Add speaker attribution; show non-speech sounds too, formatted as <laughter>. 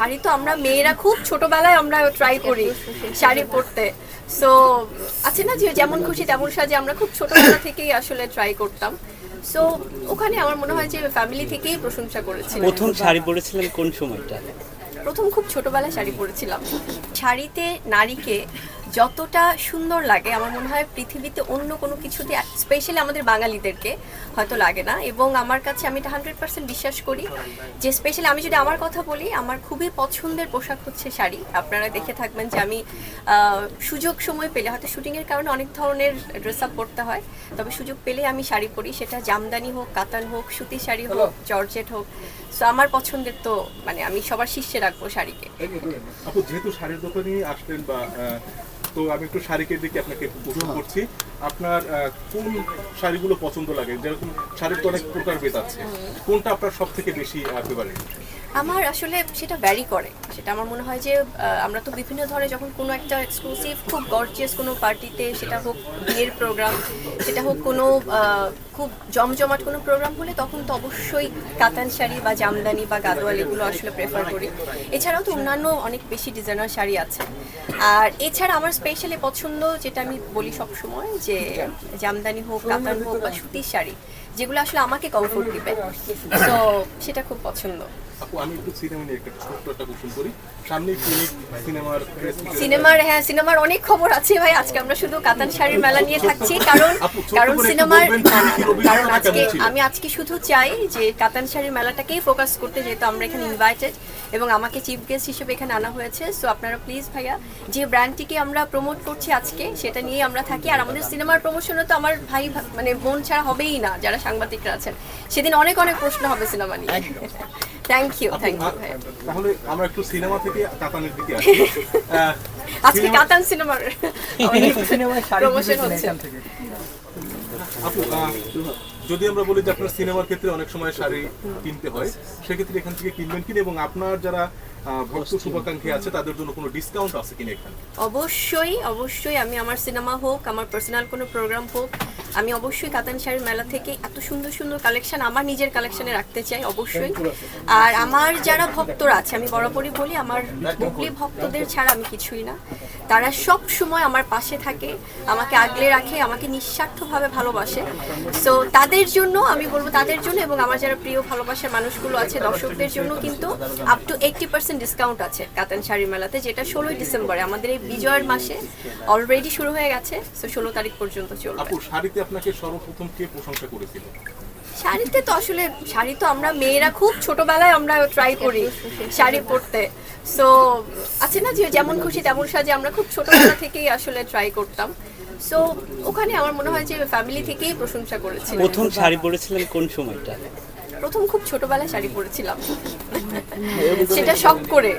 Speaker 1: শাড়ি তো আমরা মেয়েরা খুব ছোটবেলায় আমরা ট্রাই করি শাড়ি পরতে। সো আছে না যে যেমন খুশি তেমন সাজে আমরা খুব ছোটবেলা থেকেই আসলে ট্রাই করতাম। সো ওখানে আমার মনে হয় যে ফ্যামিলি থেকেই প্রশংসা করেছিল
Speaker 2: প্রথম শাড়ি পরেছিলেন কোন সময়টা?
Speaker 1: প্রথম খুব ছোটবেলায় শাড়ি পরেছিলাম। শাড়িতে নারীকে যতটা সুন্দর লাগে আমার মনে হয় পৃথিবীতে অন্য কোনো কিছুতে স্পেশালি আমাদের বাঙালিদেরকে হয়তো লাগে না। এবং আমার কাছে আমি এটা হান্ড্রেড পার্সেন্ট বিশ্বাস করি যে স্পেশালি আমি যদি আমার কথা বলি আমার খুবই পছন্দের পোশাক হচ্ছে শাড়ি। আপনারা দেখে থাকবেন যে আমি সুযোগ সময় পেলে হয়তো শুটিংয়ের কারণে অনেক ধরনের ড্রেস আপ পরতে হয় তবে সুযোগ পেলে আমি শাড়ি পরি। সেটা জামদানি হোক কাতান হোক সুতি শাড়ি হোক জর্জেট হোক। সো আমার পছন্দের তো মানে আমি সবার শীর্ষে রাখব শাড়িকে।
Speaker 3: আপু যেহেতু শাড়ির দোকানে আসলেন বা তো আমি একটু শাড়িকের দিকে আপনাকে একটু প্রশ্ন করছি। আপনার আহ, কোন শাড়িগুলো পছন্দ লাগে? যেরকম শাড়ির তো অনেক প্রকার প্রকারভেদ আছে। কোনটা আপনার সব থেকে বেশি ফেভারিট
Speaker 1: আমার আসলে সেটা ভ্যারি করে। সেটা আমার মনে হয় যে আমরা তো বিভিন্ন ধরনের যখন কোনো একটা এক্সক্লুসিভ খুব গর্জিয়াস কোনো পার্টিতে সেটা হোক বিয়ের প্রোগ্রাম সেটা হোক কোনো খুব জমজমাট কোনো প্রোগ্রাম হলে তখন তো অবশ্যই কাতান শাড়ি বা জামদানি বা গাদোয়াল এগুলো আসলে প্রেফার করি। এছাড়াও তো অন্যান্য অনেক বেশি ডিজাইনার শাড়ি আছে। আর এছাড়া আমার স্পেশালি পছন্দ যেটা আমি বলি সবসময় যে, জামদানি হোক, কাতান হোক বা সুতির শাড়ি। যেগুলো আসলে আমাকে কমফোর্ট দিবে। তো সেটা খুব পছন্দ।
Speaker 3: আপু আমি একটু সিনেমা নিয়ে একটা ছোট্ট একটা কোশ্চেন করি। সামনেই ক্লিনিক সিনেমার
Speaker 1: সিনেমার হ্যাঁ সিনেমার অনেক খবর আছে ভাই। আজকে আমরা শুধু কাতান শাড়ির মেলা নিয়ে থাকছি। কারণ <laughs> কারণ সিনেমার কারণ আজকে আমি আজকে শুধু চাই যে কাতান শাড়ির মেলাটাকেই ফোকাস করতে যেহেতু আমরা এখানে ইনভাইটেড এবং আমাকে চিফ গেস্ট হিসেবে এখানে আনা হয়েছে। সো আপনারা প্লিজ ভাইয়া যে ব্র্যান্ডটিকে আমরা প্রমোট করছি আজকে সেটা নিয়ে আমরা থাকি। আর আমাদের সিনেমার প্রমোশনে তো আমার ভাই মানে বোন ছাড়া হবেই না যারা সাংবাদিকরা আছেন। সেদিন অনেক অনেক প্রশ্ন হবে সিনেমা নিয়ে। থ্যাংক ইউ থ্যাংক ইউ
Speaker 3: তাহলে আমরা একটু সিনেমা থেকে কাতানের দিকে আসি। <laughs>
Speaker 1: আজকে কাতান সিনেমার <laughs> প্রমোশন হচ্ছে।
Speaker 3: আপু যদি আমরা বলি যে আপনার সিনেমার ক্ষেত্রে অনেক সময় শাড়ি কিনতে হয় সেক্ষেত্রে এখান থেকে কিনবেন কিনা এবং আপনার যারা ভক্ত শুভাকাঙ্ক্ষী আছে তাদের জন্য কোনো ডিসকাউন্ট আছে কিনা এখানে?
Speaker 1: অবশ্যই অবশ্যই আমি আমার সিনেমা হোক আমার পার্সোনাল কোনো প্রোগ্রাম হোক আমি অবশ্যই কাতান শাড়ির মেলা থেকে এত সুন্দর সুন্দর কালেকশন আমার নিজের কালেকশনে রাখতে চাই, অবশ্যই। আর আমার যারা ভক্তরা আছে, আমি বরাবরই বলি, আমার বুকলি ভক্তদের ছাড়া আমি কিছুই না। তারা সব সময় আমার পাশে থাকে, আমাকে আগলে রাখে, আমাকে নিঃস্বার্থভাবে ভালোবাসে। সো তাদের জন্য, আমি বলব তাদের জন্য এবং আমার যারা প্রিয় ভালোবাসার মানুষগুলো আছে, দর্শকদের জন্য কিন্তু up to eighty percent discount আছে কাতান শাড়ি মেলাতে, যেটা ষোলোই ডিসেম্বরে, আমাদের এই বিজয়ের মাসে অলরেডি শুরু হয়ে গেছে। সো ষোলো তারিখ পর্যন্ত চলবে।
Speaker 3: শাড়িতে আপনাকে সর্বপ্রথম কে প্রশংসা করেছিল?
Speaker 1: শাড়িতে তো আসলে শাড়ি তো আমরা মেয়েরা খুব ছোটবেলায় আমরা ট্রাই করি শাড়ি পরতে। সো আছে না যে যেমন খুশি তেমন সাজে আমরা খুব ছোটবেলা থেকেই আসলে ট্রাই করতাম। সো ওখানে আমার মনে হয় যে ফ্যামিলি থেকেই প্রশংসা করেছিল
Speaker 2: প্রথম শাড়ি পরেছিলেন কোন সময়টা?
Speaker 1: প্রথম খুব ছোটবেলায় শাড়ি পরেছিলাম। সেটা শখ করে।